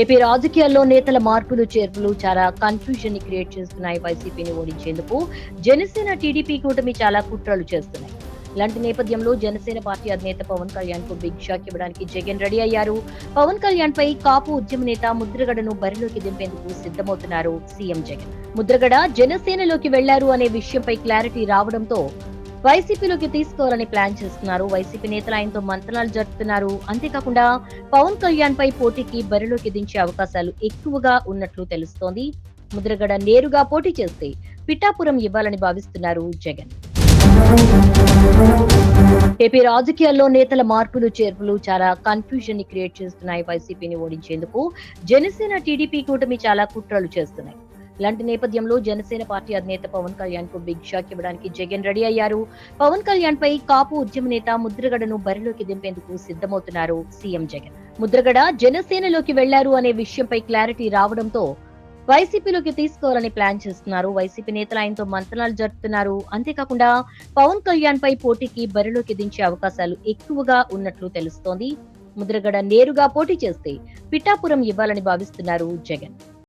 AP రాజకీయాల్లో నేతల మార్పులు చేర్పులు చాలా కన్ఫ్యూజన్ని క్రియేట్ చేస్తున్నాయి వైసీపీని ఓడించేందుకు. జనసేన టీడీపీ కూటమి చాలా కుట్రలు చేస్తున్నాయి. ఇలాంటి నేపథ్యంలో జనసేన పార్టీ అధినేత పవన్ కళ్యాణ్కు బిగ్ షాక్ ఇవ్వడానికి జగన్ రెడీ అయ్యారు. పవన్ కళ్యాణ్ పై కాపు ఉద్యమ నేత ముద్రగడను బరిలోకి దింపేందుకు సిద్ధమవుతున్నారు సీఎం జగన్. ముద్రగడ జనసేనలోకి వెళ్ళారు అనే విషయంపై క్లారిటీ రావడంతో వైసీపీలోకి తీసుకోవాలని ప్లాన్ చేస్తున్నారు. వైసీపీ నేతలు ఆయనతో మంత్రాలు జరుపుతున్నారు. అంతేకాకుండా పవన్ కళ్యాణ్ పై పోటీకి బరిలోకి దించే అవకాశాలు ఎక్కువగా ఉన్నట్లు తెలుస్తోంది. ముద్రగడ నేరుగా పోటీ చేస్తే పిఠాపురం ఇవ్వాలని భావిస్తున్నారు జగన్. ఏపీ రాజకీయాల్లో నేతల మార్పులు చేర్పులు చాలా కన్ఫ్యూజన్ని క్రియేట్ చేస్తున్నాయి వైసీపీని ఓడించేందుకు. జనసేన టీడీపీ కూటమి చాలా కుట్రలు చేస్తున్నాయి. ఇలాంటి నేపథ్యంలో జనసేన పార్టీ అధినేత పవన్ కళ్యాణ్కు బిగ్ షాక్ ఇవ్వడానికి జగన్ రెడీ అయ్యారు. పవన్ కళ్యాణ్ పై కాపు ఉద్యమ నేత ముద్రగడను బరిలోకి దింపేందుకు సిద్ధమవుతున్నారు సీఎం జగన్. ముద్రగడ జనసేనలోకి వెళ్ళారు అనే విషయంపై క్లారిటీ రావడంతో వైసీపీలోకి తీసుకోవాలని ప్లాన్ చేస్తున్నారు. వైసీపీ నేతలు ఆయనతో మంత్రాలు జరుపుతున్నారు. అంతేకాకుండా పవన్ కళ్యాణ్ పై పోటీకి బరిలోకి దించే అవకాశాలు ఎక్కువగా ఉన్నట్లు తెలుస్తోంది. ముద్రగడ నేరుగా పోటీ చేస్తే పిఠాపురం ఇవ్వాలని భావిస్తున్నారు జగన్.